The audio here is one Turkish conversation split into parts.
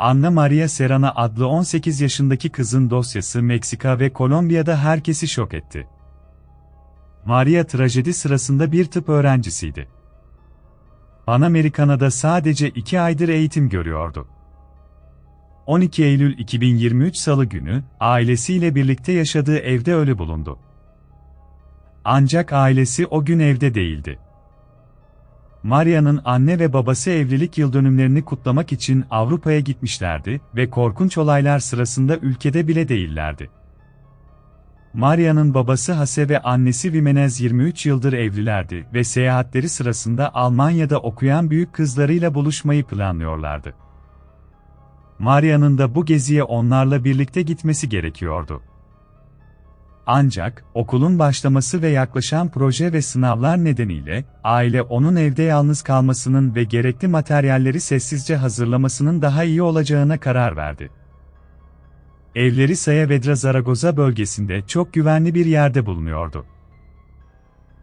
Anna Maria Serrana adlı 18 yaşındaki kızın dosyası Meksika ve Kolombiya'da herkesi şok etti. Maria trajedi sırasında bir tıp öğrencisiydi. Panamerikana'da sadece iki aydır eğitim görüyordu. 12 Eylül 2023 Salı günü, ailesiyle birlikte yaşadığı evde ölü bulundu. Ancak ailesi o gün evde değildi. Maria'nın anne ve babası evlilik yıldönümlerini kutlamak için Avrupa'ya gitmişlerdi ve korkunç olaylar sırasında ülkede bile değillerdi. Maria'nın babası Hase ve annesi Vimenez 23 yıldır evlilerdi ve seyahatleri sırasında Almanya'da okuyan büyük kızlarıyla buluşmayı planlıyorlardı. Maria'nın da bu geziye onlarla birlikte gitmesi gerekiyordu. Ancak, okulun başlaması ve yaklaşan proje ve sınavlar nedeniyle, aile onun evde yalnız kalmasının ve gerekli materyalleri sessizce hazırlamasının daha iyi olacağına karar verdi. Evleri Sayavedra Zaragoza bölgesinde çok güvenli bir yerde bulunuyordu.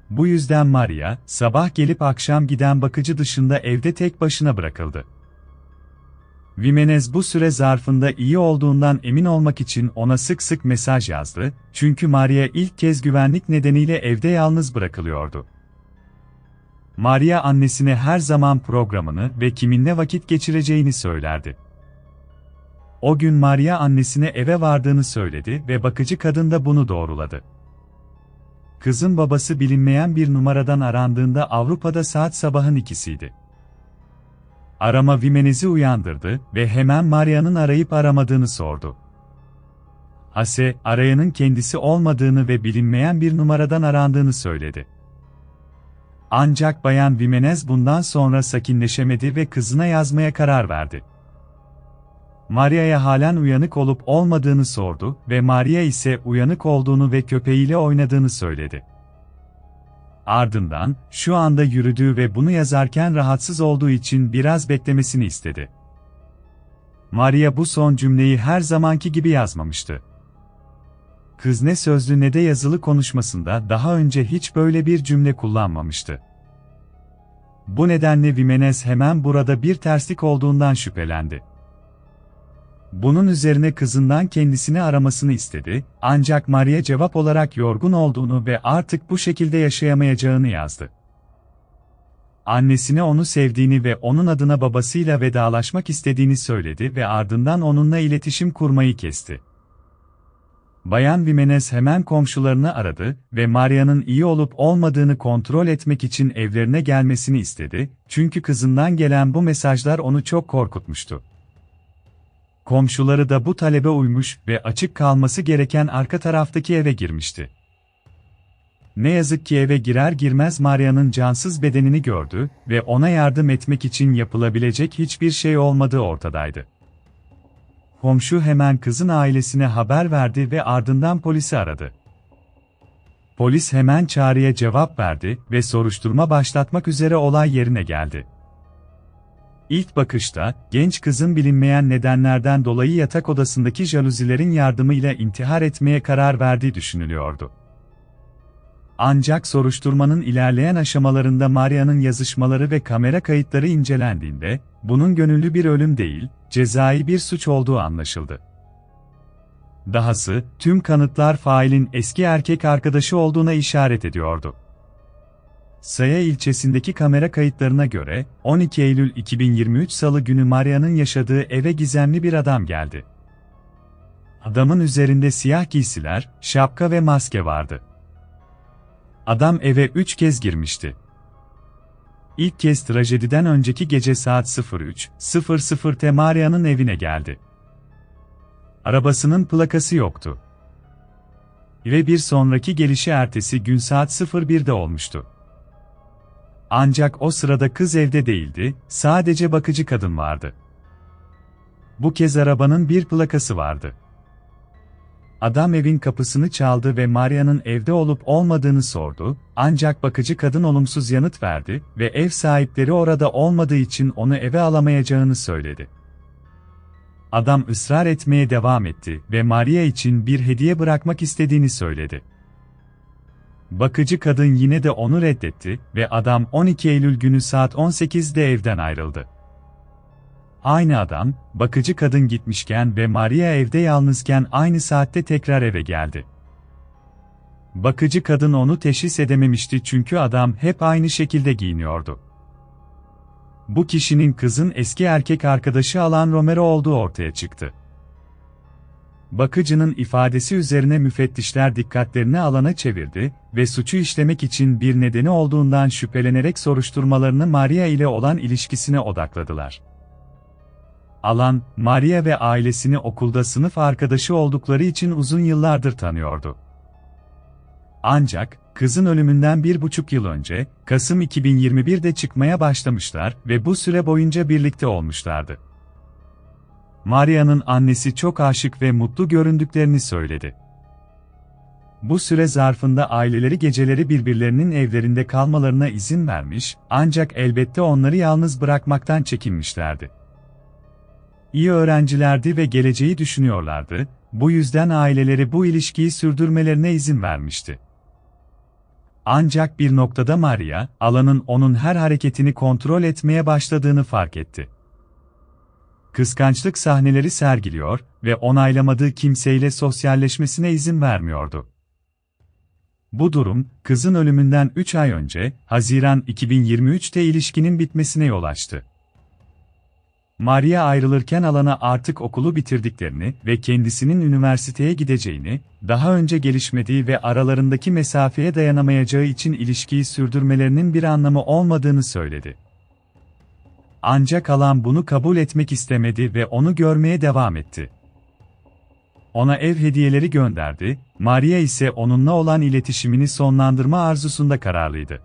Bu yüzden Maria, sabah gelip akşam giden bakıcı dışında evde tek başına bırakıldı. Vimenez bu süre zarfında iyi olduğundan emin olmak için ona sık sık mesaj yazdı, çünkü Maria ilk kez güvenlik nedeniyle evde yalnız bırakılıyordu. Maria annesine her zaman programını ve kiminle vakit geçireceğini söylerdi. O gün Maria annesine eve vardığını söyledi ve bakıcı kadın da bunu doğruladı. Kızın babası bilinmeyen bir numaradan arandığında Avrupa'da saat sabahın ikisiydi. Arama Vimenez'i uyandırdı ve hemen Maria'nın arayıp aramadığını sordu. Hase, arayanın kendisi olmadığını ve bilinmeyen bir numaradan arandığını söyledi. Ancak Bayan Vimenez bundan sonra sakinleşemedi ve kızına yazmaya karar verdi. Maria'ya halen uyanık olup olmadığını sordu ve Maria ise uyanık olduğunu ve köpeğiyle oynadığını söyledi. Ardından, şu anda yürüdüğü ve bunu yazarken rahatsız olduğu için biraz beklemesini istedi. Maria bu son cümleyi her zamanki gibi yazmamıştı. Kız ne sözlü ne de yazılı konuşmasında daha önce hiç böyle bir cümle kullanmamıştı. Bu nedenle Vimenez hemen burada bir terslik olduğundan şüphelendi. Bunun üzerine kızından kendisini aramasını istedi, ancak Maria cevap olarak yorgun olduğunu ve artık bu şekilde yaşayamayacağını yazdı. Annesine onu sevdiğini ve onun adına babasıyla vedalaşmak istediğini söyledi ve ardından onunla iletişim kurmayı kesti. Bayan Vimenez hemen komşularını aradı ve Maria'nın iyi olup olmadığını kontrol etmek için evlerine gelmesini istedi, çünkü kızından gelen bu mesajlar onu çok korkutmuştu. Komşuları da bu talebe uymuş ve açık kalması gereken arka taraftaki eve girmişti. Ne yazık ki eve girer girmez Maria'nın cansız bedenini gördü ve ona yardım etmek için yapılabilecek hiçbir şey olmadığı ortadaydı. Komşu hemen kızın ailesine haber verdi ve ardından polisi aradı. Polis hemen çağrıya cevap verdi ve soruşturma başlatmak üzere olay yerine geldi. İlk bakışta, genç kızın bilinmeyen nedenlerden dolayı yatak odasındaki jaluzilerin yardımıyla intihar etmeye karar verdiği düşünülüyordu. Ancak soruşturmanın ilerleyen aşamalarında Maria'nın yazışmaları ve kamera kayıtları incelendiğinde, bunun gönüllü bir ölüm değil, cezai bir suç olduğu anlaşıldı. Dahası, tüm kanıtlar failin eski erkek arkadaşı olduğuna işaret ediyordu. Saya ilçesindeki kamera kayıtlarına göre, 12 Eylül 2023 Salı günü Maria'nın yaşadığı eve gizemli bir adam geldi. Adamın üzerinde siyah giysiler, şapka ve maske vardı. Adam eve üç kez girmişti. İlk kez trajediden önceki gece saat 03.00'te Maria'nın evine geldi. Arabasının plakası yoktu. Ve bir sonraki gelişi ertesi gün saat 01'de olmuştu. Ancak o sırada kız evde değildi, sadece bakıcı kadın vardı. Bu kez arabanın bir plakası vardı. Adam evin kapısını çaldı ve Maria'nın evde olup olmadığını sordu, ancak bakıcı kadın olumsuz yanıt verdi ve ev sahipleri orada olmadığı için onu eve alamayacağını söyledi. Adam ısrar etmeye devam etti ve Maria için bir hediye bırakmak istediğini söyledi. Bakıcı kadın yine de onu reddetti ve adam 12 Eylül günü saat 18'de evden ayrıldı. Aynı adam, bakıcı kadın gitmişken ve Maria evde yalnızken aynı saatte tekrar eve geldi. Bakıcı kadın onu teşhis edememişti çünkü adam hep aynı şekilde giyiniyordu. Bu kişinin kızın eski erkek arkadaşı Alan Romero olduğu ortaya çıktı. Bakıcının ifadesi üzerine müfettişler dikkatlerini alana çevirdi ve suçu işlemek için bir nedeni olduğundan şüphelenerek soruşturmalarını Maria ile olan ilişkisine odakladılar. Alan, Maria ve ailesini okulda sınıf arkadaşı oldukları için uzun yıllardır tanıyordu. Ancak, kızın ölümünden bir buçuk yıl önce, Kasım 2021'de çıkmaya başlamışlar ve bu süre boyunca birlikte olmuşlardı. Maria'nın annesi çok aşık ve mutlu göründüklerini söyledi. Bu süre zarfında aileleri geceleri birbirlerinin evlerinde kalmalarına izin vermiş, ancak elbette onları yalnız bırakmaktan çekinmişlerdi. İyi öğrencilerdi ve geleceği düşünüyorlardı, bu yüzden aileleri bu ilişkiyi sürdürmelerine izin vermişti. Ancak bir noktada Maria, Alan'ın onun her hareketini kontrol etmeye başladığını fark etti. Kıskançlık sahneleri sergiliyor ve onaylamadığı kimseyle sosyalleşmesine izin vermiyordu. Bu durum, kızın ölümünden 3 ay önce, Haziran 2023'te ilişkinin bitmesine yol açtı. Maria ayrılırken alana artık okulu bitirdiklerini ve kendisinin üniversiteye gideceğini, daha önce gelişmediği ve aralarındaki mesafeye dayanamayacağı için ilişkiyi sürdürmelerinin bir anlamı olmadığını söyledi. Ancak alan bunu kabul etmek istemedi ve onu görmeye devam etti. Ona ev hediyeleri gönderdi, Maria ise onunla olan iletişimini sonlandırma arzusunda kararlıydı.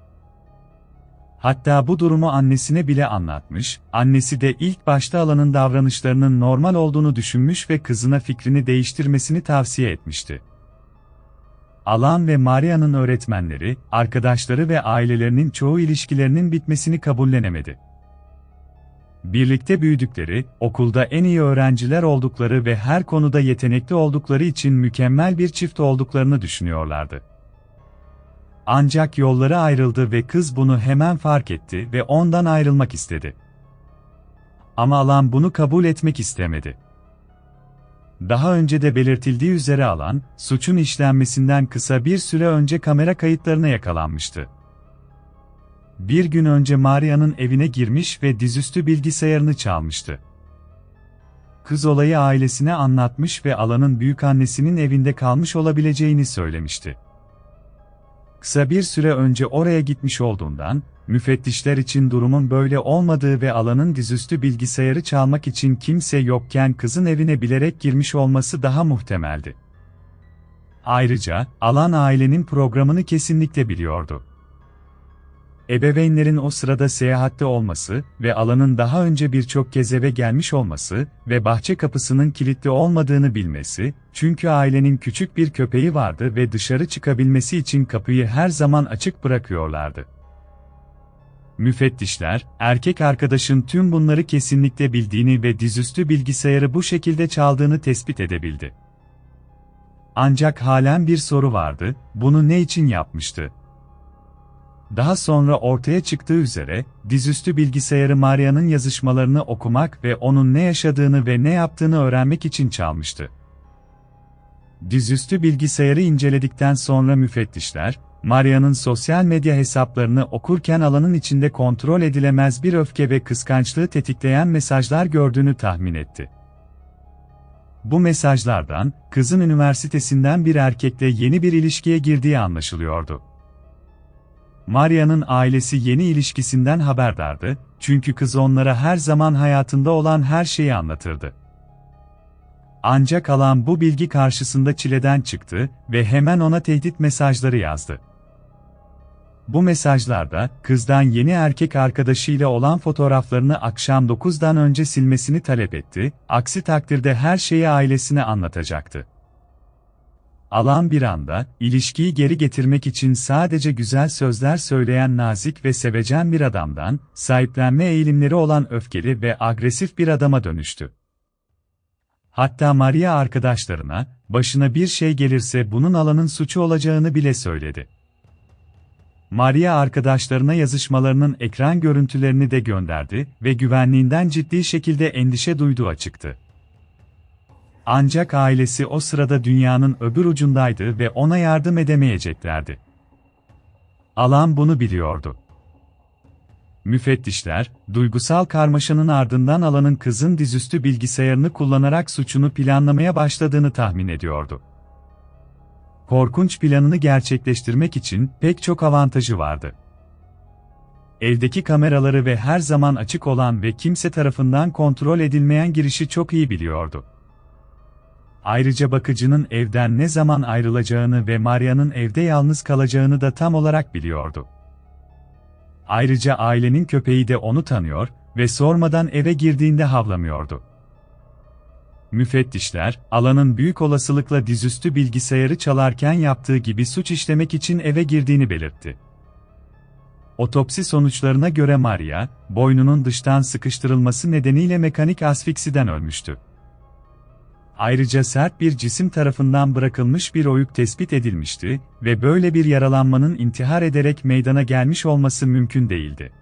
Hatta bu durumu annesine bile anlatmış, annesi de ilk başta alanın davranışlarının normal olduğunu düşünmüş ve kızına fikrini değiştirmesini tavsiye etmişti. Alan ve Maria'nın öğretmenleri, arkadaşları ve ailelerinin çoğu ilişkilerinin bitmesini kabullenemedi. Birlikte büyüdükleri, okulda en iyi öğrenciler oldukları ve her konuda yetenekli oldukları için mükemmel bir çift olduklarını düşünüyorlardı. Ancak yolları ayrıldı ve kız bunu hemen fark etti ve ondan ayrılmak istedi. Ama Alan bunu kabul etmek istemedi. Daha önce de belirtildiği üzere Alan, suçun işlenmesinden kısa bir süre önce kamera kayıtlarına yakalanmıştı. Bir gün önce Maria'nın evine girmiş ve dizüstü bilgisayarını çalmıştı. Kız olayı ailesine anlatmış ve Alan'ın büyükannesinin evinde kalmış olabileceğini söylemişti. Kısa bir süre önce oraya gitmiş olduğundan, müfettişler için durumun böyle olmadığı ve alanın dizüstü bilgisayarı çalmak için kimse yokken kızın evine bilerek girmiş olması daha muhtemeldi. Ayrıca, alan ailenin programını kesinlikle biliyordu. Ebeveynlerin o sırada seyahatte olması ve alanın daha önce birçok kez eve gelmiş olması ve bahçe kapısının kilitli olmadığını bilmesi, çünkü ailenin küçük bir köpeği vardı ve dışarı çıkabilmesi için kapıyı her zaman açık bırakıyorlardı. Müfettişler, erkek arkadaşın tüm bunları kesinlikle bildiğini ve dizüstü bilgisayarı bu şekilde çaldığını tespit edebildi. Ancak halen bir soru vardı, bunu ne için yapmıştı? Daha sonra ortaya çıktığı üzere, dizüstü bilgisayarı Maria'nın yazışmalarını okumak ve onun ne yaşadığını ve ne yaptığını öğrenmek için çalmıştı. Dizüstü bilgisayarı inceledikten sonra müfettişler, Maria'nın sosyal medya hesaplarını okurken alanın içinde kontrol edilemez bir öfke ve kıskançlığı tetikleyen mesajlar gördüğünü tahmin etti. Bu mesajlardan, kızın üniversitesinden bir erkekle yeni bir ilişkiye girdiği anlaşılıyordu. Maria'nın ailesi yeni ilişkisinden haberdardı, çünkü kız onlara her zaman hayatında olan her şeyi anlatırdı. Ancak alan bu bilgi karşısında çileden çıktı ve hemen ona tehdit mesajları yazdı. Bu mesajlarda, kızdan yeni erkek arkadaşıyla olan fotoğraflarını akşam 9'dan önce silmesini talep etti, aksi takdirde her şeyi ailesine anlatacaktı. Alan bir anda, ilişkiyi geri getirmek için sadece güzel sözler söyleyen nazik ve sevecen bir adamdan, sahiplenme eğilimleri olan öfkeli ve agresif bir adama dönüştü. Hatta Maria arkadaşlarına, başına bir şey gelirse bunun alanın suçu olacağını bile söyledi. Maria arkadaşlarına yazışmalarının ekran görüntülerini de gönderdi ve güvenliğinden ciddi şekilde endişe duyduğu açıktı. Ancak ailesi o sırada dünyanın öbür ucundaydı ve ona yardım edemeyeceklerdi. Alan bunu biliyordu. Müfettişler, duygusal karmaşanın ardından Alan'ın kızın dizüstü bilgisayarını kullanarak suçunu planlamaya başladığını tahmin ediyordu. Korkunç planını gerçekleştirmek için pek çok avantajı vardı. Evdeki kameraları ve her zaman açık olan ve kimse tarafından kontrol edilmeyen girişi çok iyi biliyordu. Ayrıca bakıcının evden ne zaman ayrılacağını ve Maria'nın evde yalnız kalacağını da tam olarak biliyordu. Ayrıca ailenin köpeği de onu tanıyor ve sormadan eve girdiğinde havlamıyordu. Müfettişler, alanın büyük olasılıkla dizüstü bilgisayarı çalarken yaptığı gibi suç işlemek için eve girdiğini belirtti. Otopsi sonuçlarına göre Maria, boynunun dıştan sıkıştırılması nedeniyle mekanik asfiksiden ölmüştü. Ayrıca sert bir cisim tarafından bırakılmış bir oyuk tespit edilmişti ve böyle bir yaralanmanın intihar ederek meydana gelmiş olması mümkün değildi.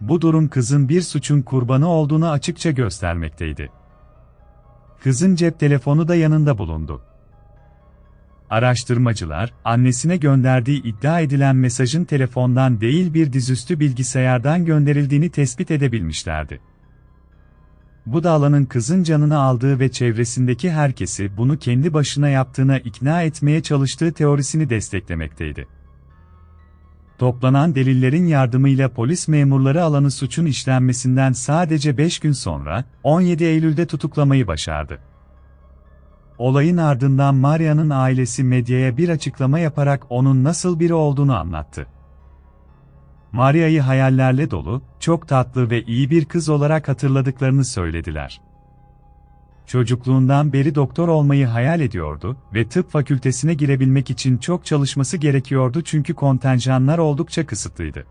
Bu durum kızın bir suçun kurbanı olduğunu açıkça göstermekteydi. Kızın cep telefonu da yanında bulundu. Araştırmacılar, annesine gönderdiği iddia edilen mesajın telefondan değil bir dizüstü bilgisayardan gönderildiğini tespit edebilmişlerdi. Bu da alanın kızın canını aldığı ve çevresindeki herkesi bunu kendi başına yaptığına ikna etmeye çalıştığı teorisini desteklemekteydi. Toplanan delillerin yardımıyla polis memurları alanı suçun işlenmesinden sadece 5 gün sonra, 17 Eylül'de tutuklamayı başardı. Olayın ardından Maria'nın ailesi medyaya bir açıklama yaparak onun nasıl biri olduğunu anlattı. Maria'yı hayallerle dolu, çok tatlı ve iyi bir kız olarak hatırladıklarını söylediler. Çocukluğundan beri doktor olmayı hayal ediyordu ve tıp fakültesine girebilmek için çok çalışması gerekiyordu çünkü kontenjanlar oldukça kısıtlıydı.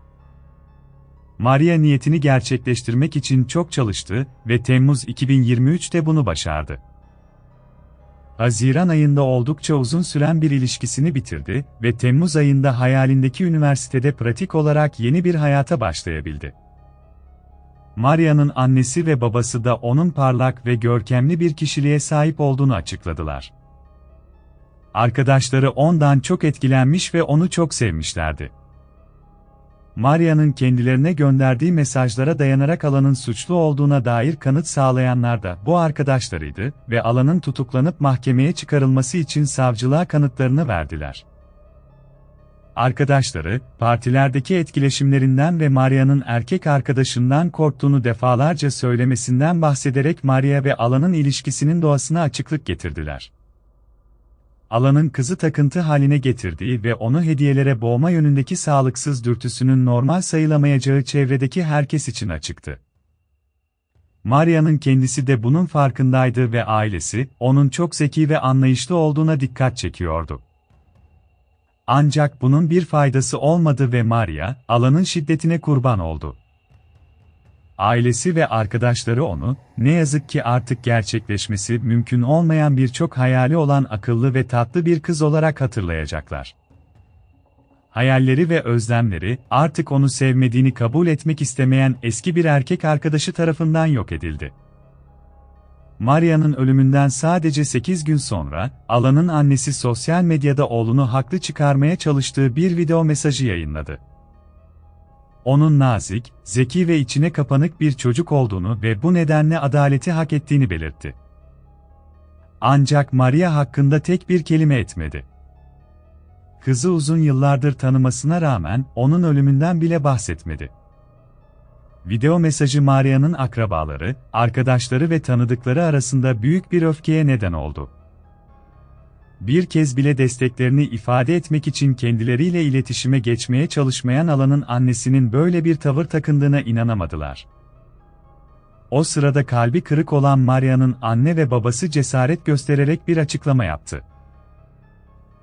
Maria niyetini gerçekleştirmek için çok çalıştı ve Temmuz 2023'te bunu başardı. Haziran ayında oldukça uzun süren bir ilişkisini bitirdi ve Temmuz ayında hayalindeki üniversitede pratik olarak yeni bir hayata başlayabildi. Maria'nın annesi ve babası da onun parlak ve görkemli bir kişiliğe sahip olduğunu açıkladılar. Arkadaşları ondan çok etkilenmiş ve onu çok sevmişlerdi. Maria'nın kendilerine gönderdiği mesajlara dayanarak alanın suçlu olduğuna dair kanıt sağlayanlar da bu arkadaşlarıydı ve alanın tutuklanıp mahkemeye çıkarılması için savcılığa kanıtlarını verdiler. Arkadaşları, partilerdeki etkileşimlerinden ve Maria'nın erkek arkadaşından korktuğunu defalarca söylemesinden bahsederek Maria ve Alan'ın ilişkisinin doğasına açıklık getirdiler. Alan'ın kızı takıntı haline getirdiği ve onu hediyelere boğma yönündeki sağlıksız dürtüsünün normal sayılamayacağı çevredeki herkes için açıktı. Maria'nın kendisi de bunun farkındaydı ve ailesi, onun çok zeki ve anlayışlı olduğuna dikkat çekiyordu. Ancak bunun bir faydası olmadı ve Maria, alanın şiddetine kurban oldu. Ailesi ve arkadaşları onu, ne yazık ki artık gerçekleşmesi mümkün olmayan birçok hayali olan akıllı ve tatlı bir kız olarak hatırlayacaklar. Hayalleri ve özlemleri, artık onu sevmediğini kabul etmek istemeyen eski bir erkek arkadaşı tarafından yok edildi. Maria'nın ölümünden sadece 8 gün sonra, Alan'ın annesi sosyal medyada oğlunu haklı çıkarmaya çalıştığı bir video mesajı yayınladı. Onun nazik, zeki ve içine kapanık bir çocuk olduğunu ve bu nedenle adaleti hak ettiğini belirtti. Ancak Maria hakkında tek bir kelime etmedi. Kızı uzun yıllardır tanımasına rağmen onun ölümünden bile bahsetmedi. Video mesajı Maria'nın akrabaları, arkadaşları ve tanıdıkları arasında büyük bir öfkeye neden oldu. Bir kez bile desteklerini ifade etmek için kendileriyle iletişime geçmeye çalışmayan alanın annesinin böyle bir tavır takındığına inanamadılar. O sırada kalbi kırık olan Maria'nın anne ve babası cesaret göstererek bir açıklama yaptı.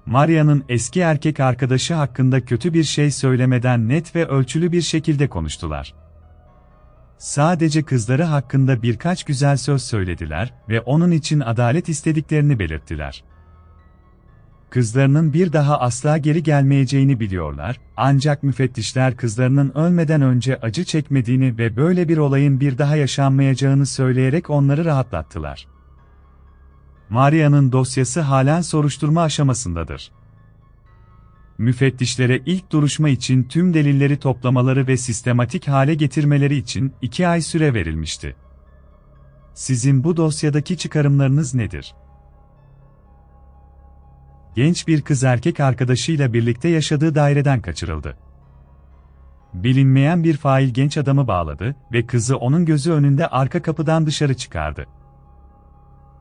Maria'nın eski erkek arkadaşı hakkında kötü bir şey söylemeden net ve ölçülü bir şekilde konuştular. Sadece kızları hakkında birkaç güzel söz söylediler ve onun için adalet istediklerini belirttiler. Kızlarının bir daha asla geri gelmeyeceğini biliyorlar, ancak müfettişler kızlarının ölmeden önce acı çekmediğini ve böyle bir olayın bir daha yaşanmayacağını söyleyerek onları rahatlattılar. Maria'nın dosyası halen soruşturma aşamasındadır. Müfettişlere ilk duruşma için tüm delilleri toplamaları ve sistematik hale getirmeleri için iki ay süre verilmişti. Sizin bu dosyadaki çıkarımlarınız nedir? Genç bir kız erkek arkadaşıyla birlikte yaşadığı daireden kaçırıldı. Bilinmeyen bir fail genç adamı bağladı ve kızı onun gözü önünde arka kapıdan dışarı çıkardı.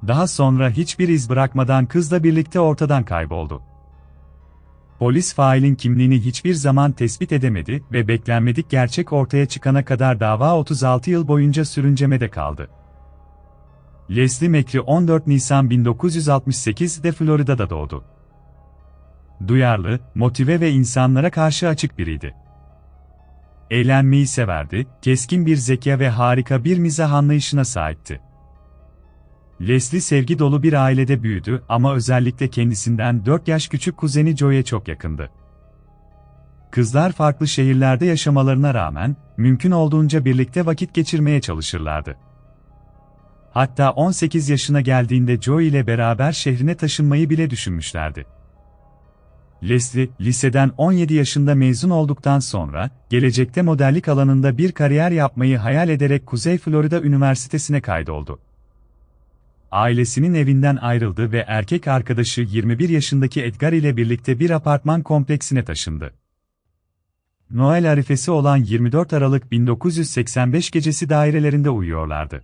Daha sonra hiçbir iz bırakmadan kızla birlikte ortadan kayboldu. Polis failin kimliğini hiçbir zaman tespit edemedi ve beklenmedik gerçek ortaya çıkana kadar dava 36 yıl boyunca sürüncemede kaldı. Leslie Mekri 14 Nisan 1968'de Florida'da doğdu. Duyarlı, motive ve insanlara karşı açık biriydi. Eğlenmeyi severdi, keskin bir zeka ve harika bir mizah anlayışına sahipti. Leslie sevgi dolu bir ailede büyüdü ama özellikle kendisinden 4 yaş küçük kuzeni Joe'ye çok yakındı. Kızlar farklı şehirlerde yaşamalarına rağmen, mümkün olduğunca birlikte vakit geçirmeye çalışırlardı. Hatta 18 yaşına geldiğinde Joe ile beraber şehrine taşınmayı bile düşünmüşlerdi. Leslie, liseden 17 yaşında mezun olduktan sonra, gelecekte modellik alanında bir kariyer yapmayı hayal ederek Kuzey Florida Üniversitesi'ne kaydoldu. Ailesinin evinden ayrıldı ve erkek arkadaşı 21 yaşındaki Edgar ile birlikte bir apartman kompleksine taşındı. Noel arifesi olan 24 Aralık 1985 gecesi dairelerinde uyuyorlardı.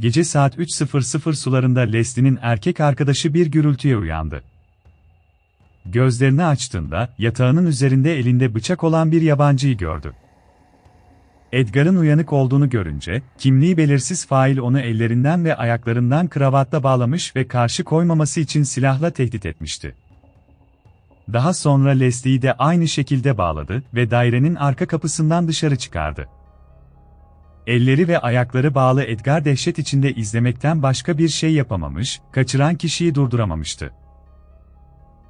Gece saat 3.00 sularında Leslie'nin erkek arkadaşı bir gürültüye uyandı. Gözlerini açtığında, yatağının üzerinde elinde bıçak olan bir yabancıyı gördü. Edgar'ın uyanık olduğunu görünce, kimliği belirsiz fail onu ellerinden ve ayaklarından kravatla bağlamış ve karşı koymaması için silahla tehdit etmişti. Daha sonra Leslie'yi de aynı şekilde bağladı ve dairenin arka kapısından dışarı çıkardı. Elleri ve ayakları bağlı Edgar dehşet içinde izlemekten başka bir şey yapamamış, kaçıran kişiyi durduramamıştı.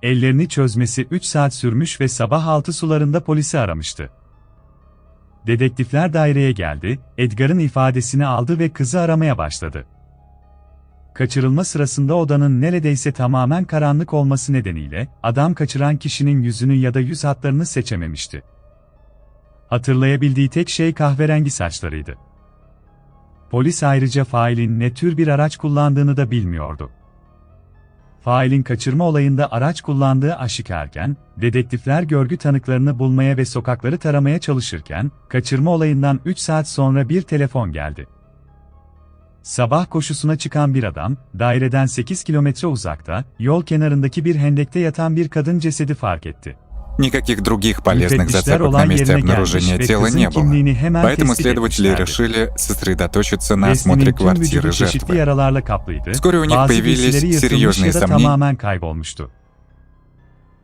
Ellerini çözmesi 3 saat sürmüş ve sabah 6 sularında polisi aramıştı. Dedektifler daireye geldi, Edgar'ın ifadesini aldı ve kızı aramaya başladı. Kaçırılma sırasında odanın neredeyse tamamen karanlık olması nedeniyle, adam kaçıran kişinin yüzünü ya da yüz hatlarını seçememişti. Hatırlayabildiği tek şey kahverengi saçlarıydı. Polis ayrıca failin ne tür bir araç kullandığını da bilmiyordu. Failin kaçırma olayında araç kullandığı aşikarken, dedektifler görgü tanıklarını bulmaya ve sokakları taramaya çalışırken, kaçırma olayından 3 saat sonra bir telefon geldi. Sabah koşusuna çıkan bir adam, daireden 8 kilometre uzakta, yol kenarındaki bir hendekte yatan bir kadın cesedi fark etti. Никаких других полезных Müfettişler зацепок на olay месте yerine gelmiş обнаружения ve тела kızın не было. kimliğini hemen Поэтому tespit следователи etmişlerdi. решили сосредоточиться на Leslie'nin осмотре tüm vücudu квартиры çeşitli жертвы. yaralarla kaplıydı. Вскоре у них Bazı появились giysileri yırtılmış серьезные ya da сомнения. tamamen kaybolmuştu.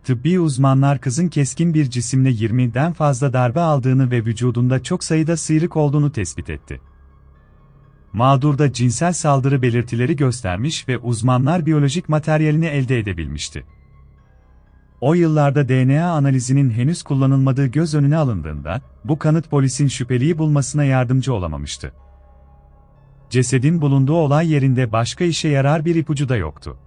Tıbbi uzmanlar kızın keskin bir cisimle 20'den fazla darbe aldığını ve vücudunda çok sayıda sıyrık olduğunu tespit etti. Mağdurda cinsel saldırı belirtileri göstermiş ve uzmanlar biyolojik materyalini elde edebilmişti. O yıllarda DNA analizinin henüz kullanılmadığı göz önüne alındığında, bu kanıt polisin şüpheliyi bulmasına yardımcı olamamıştı. Cesedin bulunduğu olay yerinde başka işe yarar bir ipucu da yoktu.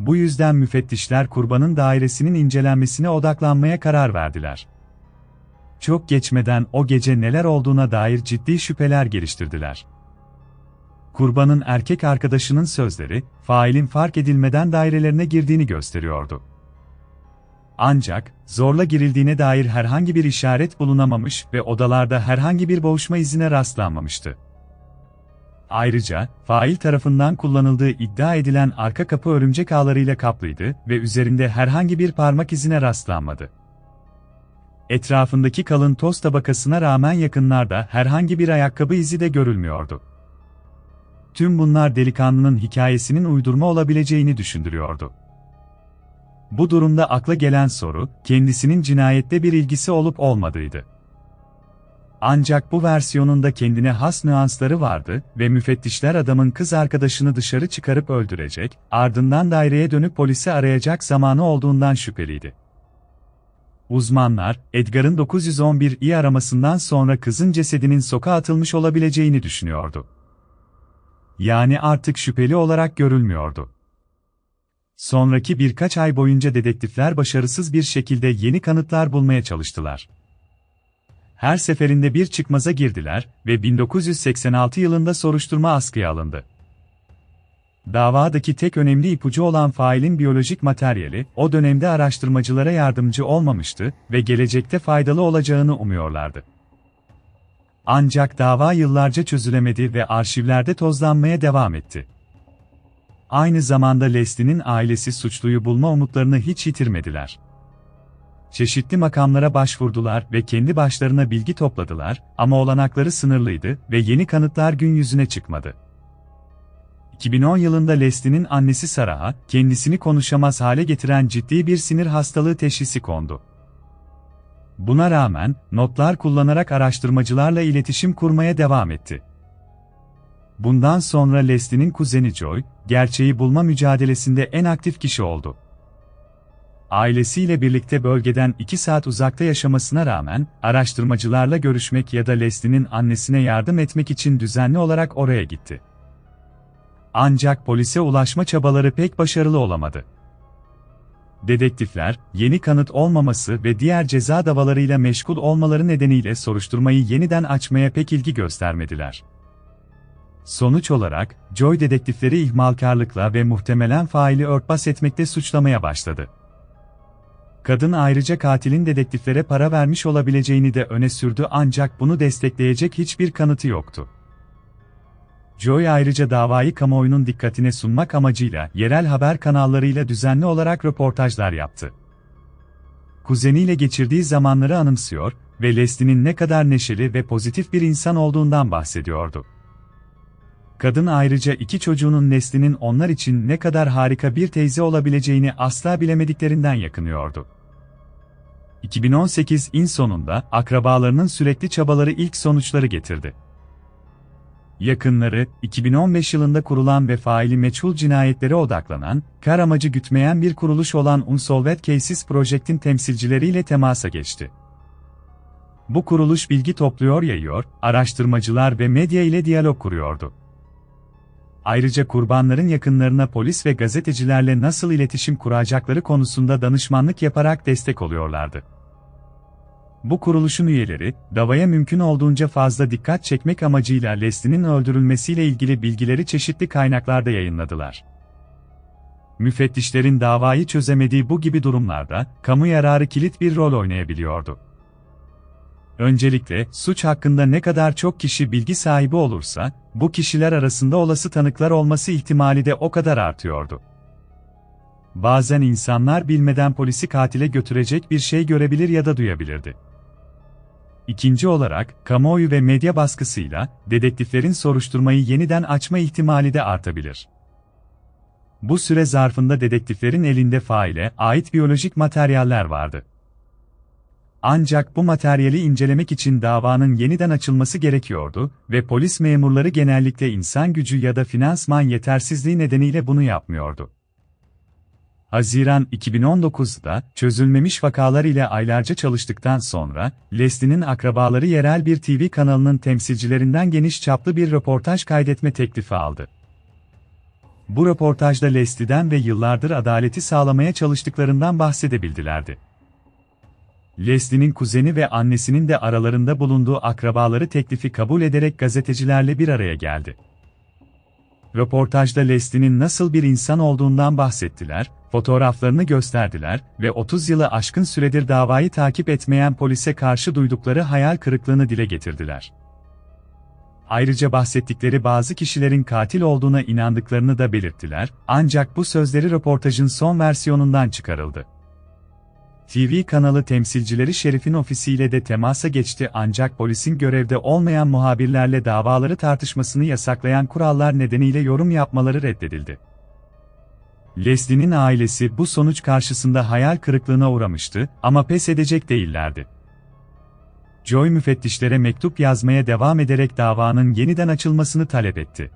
Bu yüzden müfettişler kurbanın dairesinin incelenmesine odaklanmaya karar verdiler. Çok geçmeden o gece neler olduğuna dair ciddi şüpheler geliştirdiler. Kurbanın erkek arkadaşının sözleri, failin fark edilmeden dairelerine girdiğini gösteriyordu. Ancak, zorla girildiğine dair herhangi bir işaret bulunamamış ve odalarda herhangi bir boğuşma izine rastlanmamıştı. Ayrıca, fail tarafından kullanıldığı iddia edilen arka kapı örümcek ağlarıyla kaplıydı ve üzerinde herhangi bir parmak izine rastlanmadı. Etrafındaki kalın toz tabakasına rağmen yakınlarda herhangi bir ayakkabı izi de görülmüyordu. Tüm bunlar delikanlının hikayesinin uydurma olabileceğini düşündürüyordu. Bu durumda akla gelen soru, kendisinin cinayette bir ilgisi olup olmadığıydı. Ancak bu versiyonunda kendine has nüansları vardı ve müfettişler adamın kız arkadaşını dışarı çıkarıp öldürecek, ardından daireye dönüp polisi arayacak zamanı olduğundan şüpheliydi. Uzmanlar, Edgar'ın 911'i aramasından sonra kızın cesedinin sokağa atılmış olabileceğini düşünüyordu. Yani artık şüpheli olarak görülmüyordu. Sonraki birkaç ay boyunca dedektifler başarısız bir şekilde yeni kanıtlar bulmaya çalıştılar. Her seferinde bir çıkmaza girdiler ve 1986 yılında soruşturma askıya alındı. Davadaki tek önemli ipucu olan failin biyolojik materyali, o dönemde araştırmacılara yardımcı olmamıştı ve gelecekte faydalı olacağını umuyorlardı. Ancak dava yıllarca çözülemedi ve arşivlerde tozlanmaya devam etti. Aynı zamanda Leslie'nin ailesi suçluyu bulma umutlarını hiç yitirmediler. Çeşitli makamlara başvurdular ve kendi başlarına bilgi topladılar ama olanakları sınırlıydı ve yeni kanıtlar gün yüzüne çıkmadı. 2010 yılında Leslie'nin annesi Sarah'a, kendisini konuşamaz hale getiren ciddi bir sinir hastalığı teşhisi kondu. Buna rağmen, notlar kullanarak araştırmacılarla iletişim kurmaya devam etti. Bundan sonra Leslie'nin kuzeni Joy, gerçeği bulma mücadelesinde en aktif kişi oldu. Ailesiyle birlikte bölgeden 2 saat uzakta yaşamasına rağmen, araştırmacılarla görüşmek ya da Leslie'nin annesine yardım etmek için düzenli olarak oraya gitti. Ancak polise ulaşma çabaları pek başarılı olamadı. Dedektifler, yeni kanıt olmaması ve diğer ceza davalarıyla meşgul olmaları nedeniyle soruşturmayı yeniden açmaya pek ilgi göstermediler. Sonuç olarak, Joy dedektifleri ihmalkarlıkla ve muhtemelen faili örtbas etmekte suçlamaya başladı. Kadın ayrıca katilin dedektiflere para vermiş olabileceğini de öne sürdü ancak bunu destekleyecek hiçbir kanıtı yoktu. Joy ayrıca davayı kamuoyunun dikkatine sunmak amacıyla yerel haber kanallarıyla düzenli olarak röportajlar yaptı. Kuzeniyle geçirdiği zamanları anımsıyor ve Leslie'nin ne kadar neşeli ve pozitif bir insan olduğundan bahsediyordu. Kadın ayrıca iki çocuğunun Leslie'nin onlar için ne kadar harika bir teyze olabileceğini asla bilemediklerinden yakınıyordu. 2018'in sonunda akrabalarının sürekli çabaları ilk sonuçları getirdi. Yakınları, 2015 yılında kurulan ve faili meçhul cinayetlere odaklanan, kar amacı gütmeyen bir kuruluş olan Unsolved Cases Project'in temsilcileriyle temasa geçti. Bu kuruluş bilgi topluyor yayıyor, araştırmacılar ve medya ile diyalog kuruyordu. Ayrıca kurbanların yakınlarına polis ve gazetecilerle nasıl iletişim kuracakları konusunda danışmanlık yaparak destek oluyorlardı. Bu kuruluşun üyeleri, davaya mümkün olduğunca fazla dikkat çekmek amacıyla Leslie'nin öldürülmesiyle ilgili bilgileri çeşitli kaynaklarda yayınladılar. Müfettişlerin davayı çözemediği bu gibi durumlarda, kamu yararı kilit bir rol oynayabiliyordu. Öncelikle, suç hakkında ne kadar çok kişi bilgi sahibi olursa, bu kişiler arasında olası tanıklar olması ihtimali de o kadar artıyordu. Bazen insanlar bilmeden polisi katile götürecek bir şey görebilir ya da duyabilirdi. İkinci olarak, kamuoyu ve medya baskısıyla, dedektiflerin soruşturmayı yeniden açma ihtimali de artabilir. Bu süre zarfında dedektiflerin elinde faile ait biyolojik materyaller vardı. Ancak bu materyali incelemek için davanın yeniden açılması gerekiyordu ve polis memurları genellikle insan gücü ya da finansman yetersizliği nedeniyle bunu yapmıyordu. Haziran 2019'da çözülmemiş vakalar ile aylarca çalıştıktan sonra Leslie'nin akrabaları yerel bir TV kanalının temsilcilerinden geniş çaplı bir röportaj kaydetme teklifi aldı. Bu röportajda Leslie'den ve yıllardır adaleti sağlamaya çalıştıklarından bahsedebildilerdi. Leslie'nin kuzeni ve annesinin de aralarında bulunduğu akrabaları teklifi kabul ederek gazetecilerle bir araya geldi. Röportajda Leslie'nin nasıl bir insan olduğundan bahsettiler, fotoğraflarını gösterdiler ve 30 yılı aşkın süredir davayı takip etmeyen polise karşı duydukları hayal kırıklığını dile getirdiler. Ayrıca bahsettikleri bazı kişilerin katil olduğuna inandıklarını da belirttiler, ancak bu sözleri röportajın son versiyonundan çıkarıldı. TV kanalı temsilcileri Şerif'in ofisiyle de temasa geçti ancak polisin görevde olmayan muhabirlerle davaları tartışmasını yasaklayan kurallar nedeniyle yorum yapmaları reddedildi. Leslie'nin ailesi bu sonuç karşısında hayal kırıklığına uğramıştı ama pes edecek değillerdi. Joy müfettişlere mektup yazmaya devam ederek davanın yeniden açılmasını talep etti.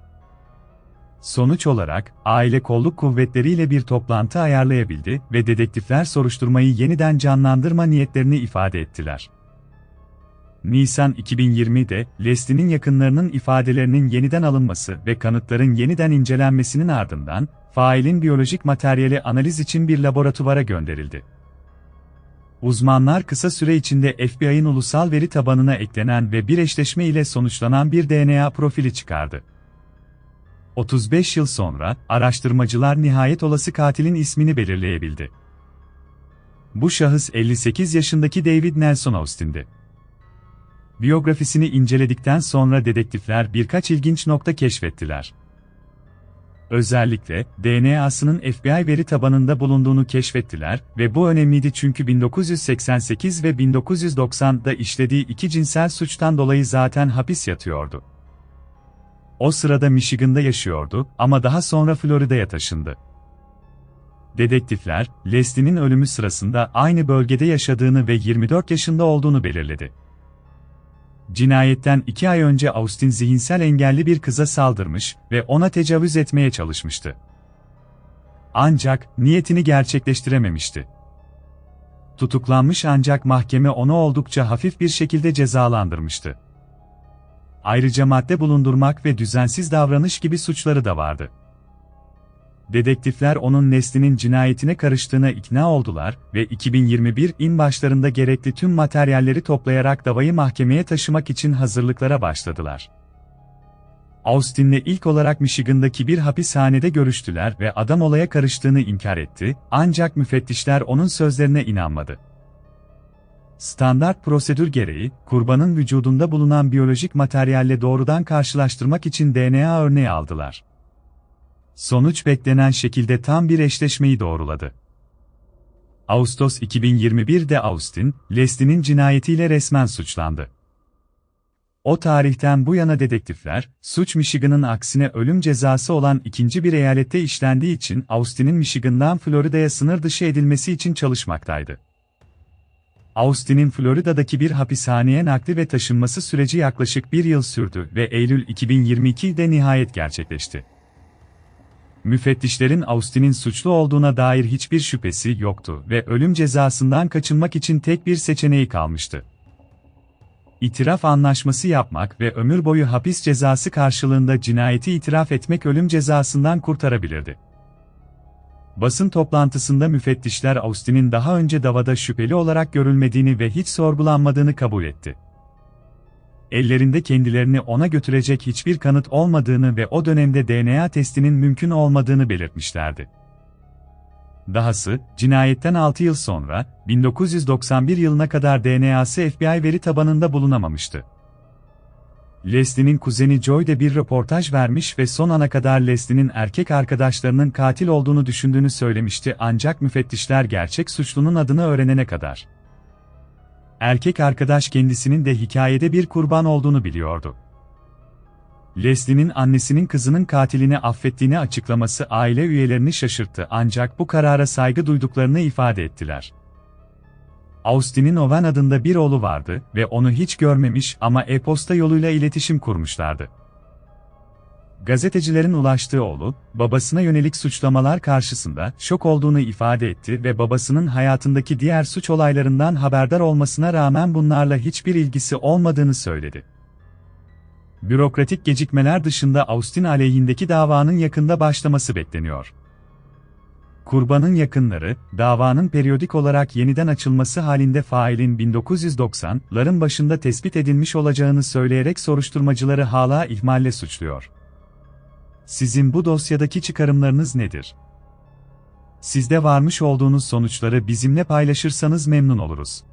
Sonuç olarak, aile kolluk kuvvetleriyle bir toplantı ayarlayabildi ve dedektifler soruşturmayı yeniden canlandırma niyetlerini ifade ettiler. Nisan 2020'de, Leslie'nin yakınlarının ifadelerinin yeniden alınması ve kanıtların yeniden incelenmesinin ardından, failin biyolojik materyali analiz için bir laboratuvara gönderildi. Uzmanlar kısa süre içinde FBI'ın ulusal veri tabanına eklenen ve bir eşleşme ile sonuçlanan bir DNA profili çıkardı. 35 yıl sonra, araştırmacılar nihayet olası katilin ismini belirleyebildi. Bu şahıs 58 yaşındaki David Nelson Austin'di. Biyografisini inceledikten sonra dedektifler birkaç ilginç nokta keşfettiler. Özellikle, DNA'sının FBI veri tabanında bulunduğunu keşfettiler ve bu önemliydi çünkü 1988 ve 1990'da işlediği iki cinsel suçtan dolayı zaten hapis yatıyordu. O sırada Michigan'da yaşıyordu ama daha sonra Florida'ya taşındı. Dedektifler, Leslie'nin ölümü sırasında aynı bölgede yaşadığını ve 24 yaşında olduğunu belirledi. Cinayetten iki ay önce Austin zihinsel engelli bir kıza saldırmış ve ona tecavüz etmeye çalışmıştı. Ancak niyetini gerçekleştirememişti. Tutuklanmış ancak mahkeme onu oldukça hafif bir şekilde cezalandırmıştı. Ayrıca madde bulundurmak ve düzensiz davranış gibi suçları da vardı. Dedektifler onun neslinin cinayetine karıştığına ikna oldular ve 2021'in başlarında gerekli tüm materyalleri toplayarak davayı mahkemeye taşımak için hazırlıklara başladılar. Austin'le ilk olarak Michigan'daki bir hapishanede görüştüler ve adam olaya karıştığını inkar etti, ancak müfettişler onun sözlerine inanmadı. Standart prosedür gereği, kurbanın vücudunda bulunan biyolojik materyalle doğrudan karşılaştırmak için DNA örneği aldılar. Sonuç beklenen şekilde tam bir eşleşmeyi doğruladı. Ağustos 2021'de Austin, Leslie'nin cinayetiyle resmen suçlandı. O tarihten bu yana dedektifler, suç Michigan'ın aksine ölüm cezası olan ikinci bir eyalette işlendiği için Austin'in Michigan'dan Florida'ya sınır dışı edilmesi için çalışmaktaydı. Austin'in Florida'daki bir hapishaneye nakli ve taşınması süreci yaklaşık bir yıl sürdü ve Eylül 2022'de nihayet gerçekleşti. Müfettişlerin Austin'in suçlu olduğuna dair hiçbir şüphesi yoktu ve ölüm cezasından kaçınmak için tek bir seçeneği kalmıştı. İtiraf anlaşması yapmak ve ömür boyu hapis cezası karşılığında cinayeti itiraf etmek ölüm cezasından kurtarabilirdi. Basın toplantısında müfettişler Austin'in daha önce davada şüpheli olarak görülmediğini ve hiç sorgulanmadığını kabul etti ellerinde kendilerini ona götürecek hiçbir kanıt olmadığını ve o dönemde DNA testinin mümkün olmadığını belirtmişlerdi. Dahası, cinayetten 6 yıl sonra, 1991 yılına kadar DNA'sı FBI veri tabanında bulunamamıştı. Leslie'nin kuzeni Joy de bir röportaj vermiş ve son ana kadar Leslie'nin erkek arkadaşlarının katil olduğunu düşündüğünü söylemişti ancak müfettişler gerçek suçlunun adını öğrenene kadar erkek arkadaş kendisinin de hikayede bir kurban olduğunu biliyordu. Leslie'nin annesinin kızının katilini affettiğini açıklaması aile üyelerini şaşırttı ancak bu karara saygı duyduklarını ifade ettiler. Austin'in Owen adında bir oğlu vardı ve onu hiç görmemiş ama e-posta yoluyla iletişim kurmuşlardı. Gazetecilerin ulaştığı oğlu, babasına yönelik suçlamalar karşısında şok olduğunu ifade etti ve babasının hayatındaki diğer suç olaylarından haberdar olmasına rağmen bunlarla hiçbir ilgisi olmadığını söyledi. Bürokratik gecikmeler dışında Austin aleyhindeki davanın yakında başlaması bekleniyor. Kurbanın yakınları, davanın periyodik olarak yeniden açılması halinde failin 1990'ların başında tespit edilmiş olacağını söyleyerek soruşturmacıları hala ihmalle suçluyor. Sizin bu dosyadaki çıkarımlarınız nedir? Sizde varmış olduğunuz sonuçları bizimle paylaşırsanız memnun oluruz.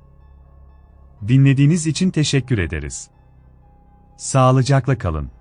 Dinlediğiniz için teşekkür ederiz. Sağlıcakla kalın.